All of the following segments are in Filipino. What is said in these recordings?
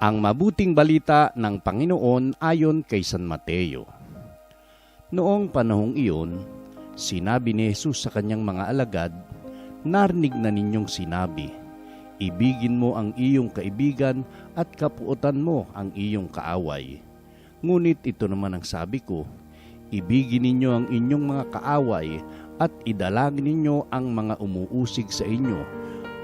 Ang mabuting balita ng Panginoon ayon kay San Mateo. Noong panahong iyon, sinabi ni Jesus sa kanyang mga alagad, Narinig na ninyong sinabi, Ibigin mo ang iyong kaibigan at kapuotan mo ang iyong kaaway. Ngunit ito naman ang sabi ko, Ibigin ninyo ang inyong mga kaaway at idalangin ninyo ang mga umuusig sa inyo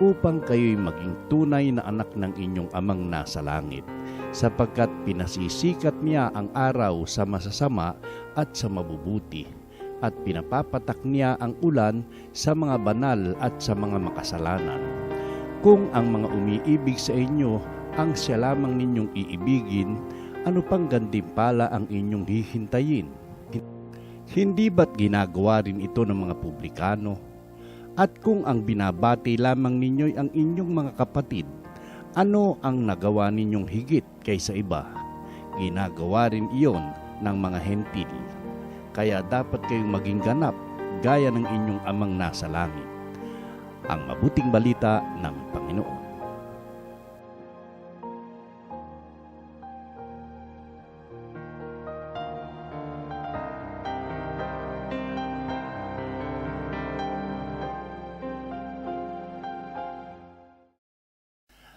upang kayo'y maging tunay na anak ng inyong amang nasa langit, sapagkat pinasisikat niya ang araw sa masasama at sa mabubuti, at pinapapatak niya ang ulan sa mga banal at sa mga makasalanan. Kung ang mga umiibig sa inyo ang siya lamang ninyong iibigin, ano pang gantimpala ang inyong hihintayin? Hindi ba't ginagawa rin ito ng mga publikano? At kung ang binabati lamang ninyo'y ang inyong mga kapatid, ano ang nagawa ninyong higit kaysa iba? Ginagawa rin iyon ng mga hentil. Kaya dapat kayong maging ganap gaya ng inyong amang nasa langit. Ang mabuting balita ng Panginoon.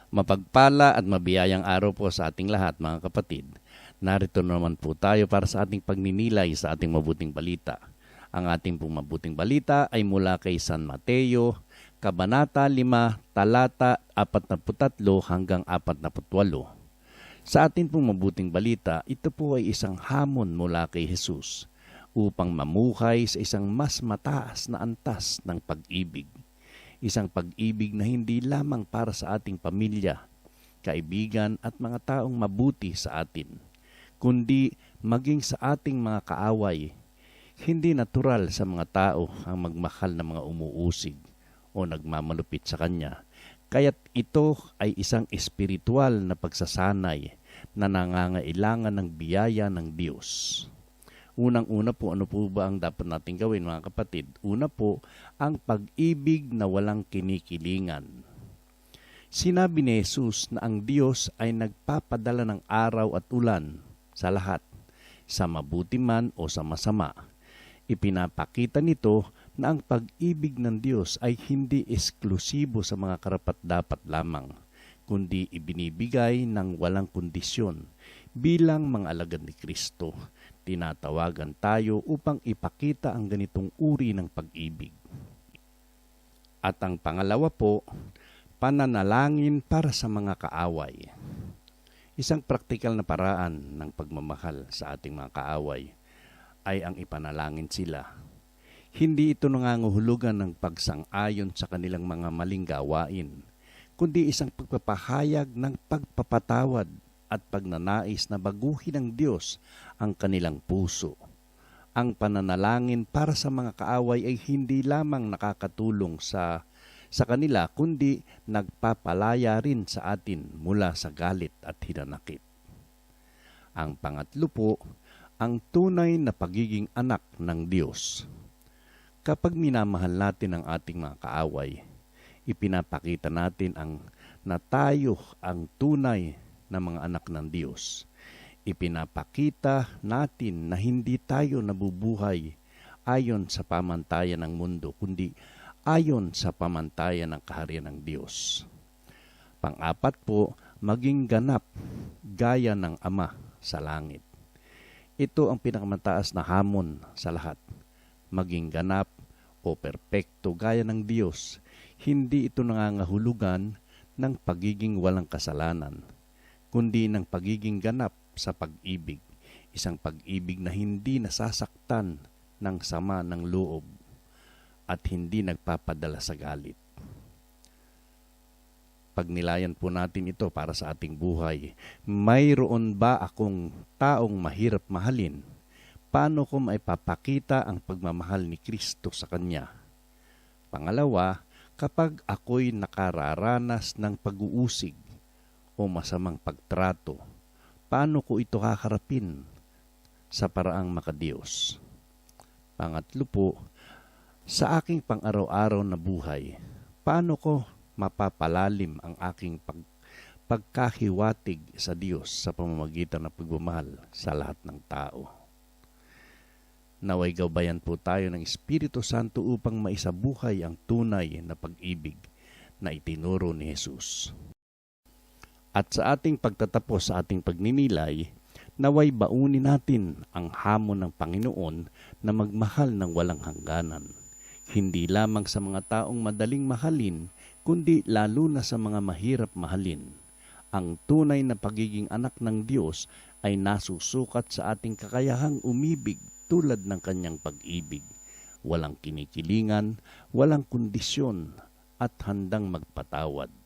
Mapagpala at mabiyayang araw po sa ating lahat mga kapatid. Narito naman po tayo para sa ating pagninilay sa ating mabuting balita. Ang ating pong mabuting balita ay mula kay San Mateo, Kabanata 5, talata 43 hanggang 48. Sa ating pong mabuting balita, ito po ay isang hamon mula kay Jesus upang mamuhay sa isang mas mataas na antas ng pag-ibig isang pag-ibig na hindi lamang para sa ating pamilya, kaibigan at mga taong mabuti sa atin, kundi maging sa ating mga kaaway. Hindi natural sa mga tao ang magmahal ng mga umuusig o nagmamalupit sa Kanya. Kaya't ito ay isang espiritual na pagsasanay na nangangailangan ng biyaya ng Diyos. Unang-una po, ano po ba ang dapat natin gawin mga kapatid? Una po, ang pag-ibig na walang kinikilingan. Sinabi ni Jesus na ang Diyos ay nagpapadala ng araw at ulan sa lahat, sa mabuti man o sa masama. Ipinapakita nito na ang pag-ibig ng Diyos ay hindi eksklusibo sa mga karapat-dapat lamang, kundi ibinibigay ng walang kondisyon bilang mga alagad ni Kristo tinatawagan tayo upang ipakita ang ganitong uri ng pag-ibig. At ang pangalawa po, pananalangin para sa mga kaaway. Isang praktikal na paraan ng pagmamahal sa ating mga kaaway ay ang ipanalangin sila. Hindi ito nanganguhulugan ng pagsang-ayon sa kanilang mga maling gawain, kundi isang pagpapahayag ng pagpapatawad at pagnanais na baguhin ng Diyos ang kanilang puso. Ang pananalangin para sa mga kaaway ay hindi lamang nakakatulong sa sa kanila kundi nagpapalaya rin sa atin mula sa galit at hinanakit. Ang pangatlo po, ang tunay na pagiging anak ng Diyos. Kapag minamahal natin ang ating mga kaaway, ipinapakita natin ang na tayo ang tunay na mga anak ng Diyos. Ipinapakita natin na hindi tayo nabubuhay ayon sa pamantayan ng mundo, kundi ayon sa pamantayan ng kaharian ng Diyos. Pang-apat po, maging ganap gaya ng Ama sa langit. Ito ang pinakamataas na hamon sa lahat. Maging ganap o perpekto gaya ng Diyos. Hindi ito nangangahulugan ng pagiging walang kasalanan kundi ng pagiging ganap sa pag-ibig, isang pag-ibig na hindi nasasaktan ng sama ng loob at hindi nagpapadala sa galit. Pagnilayan po natin ito para sa ating buhay. Mayroon ba akong taong mahirap mahalin? Paano ko maipapakita ang pagmamahal ni Kristo sa Kanya? Pangalawa, kapag ako'y nakararanas ng pag-uusig, o masamang pagtrato, paano ko ito haharapin sa paraang makadiyos? Pangatlo po, sa aking pang-araw-araw na buhay, paano ko mapapalalim ang aking pag, pagkahiwatig sa Diyos sa pamamagitan ng pagmamahal sa lahat ng tao. Naway gabayan po tayo ng Espiritu Santo upang maisabuhay ang tunay na pag-ibig na itinuro ni Jesus. At sa ating pagtatapos sa ating pagninilay, naway baunin natin ang hamon ng Panginoon na magmahal ng walang hangganan. Hindi lamang sa mga taong madaling mahalin, kundi lalo na sa mga mahirap mahalin. Ang tunay na pagiging anak ng Diyos ay nasusukat sa ating kakayahang umibig tulad ng kanyang pag-ibig. Walang kinikilingan, walang kondisyon, at handang magpatawad.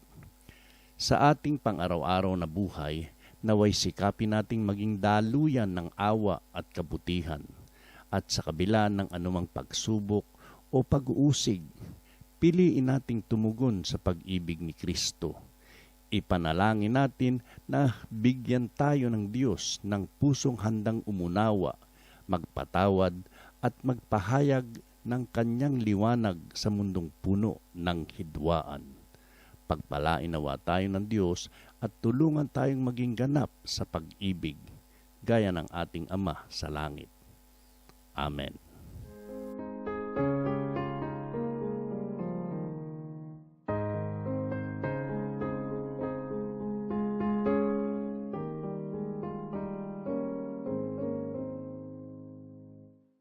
Sa ating pang-araw-araw na buhay, naway sikapin nating maging daluyan ng awa at kabutihan. At sa kabila ng anumang pagsubok o pag-uusig, piliin nating tumugon sa pag-ibig ni Kristo. Ipanalangin natin na bigyan tayo ng Diyos ng pusong handang umunawa, magpatawad at magpahayag ng kanyang liwanag sa mundong puno ng hidwaan. Pagpalain nawa tayo ng Diyos at tulungan tayong maging ganap sa pag-ibig, gaya ng ating Ama sa langit. Amen.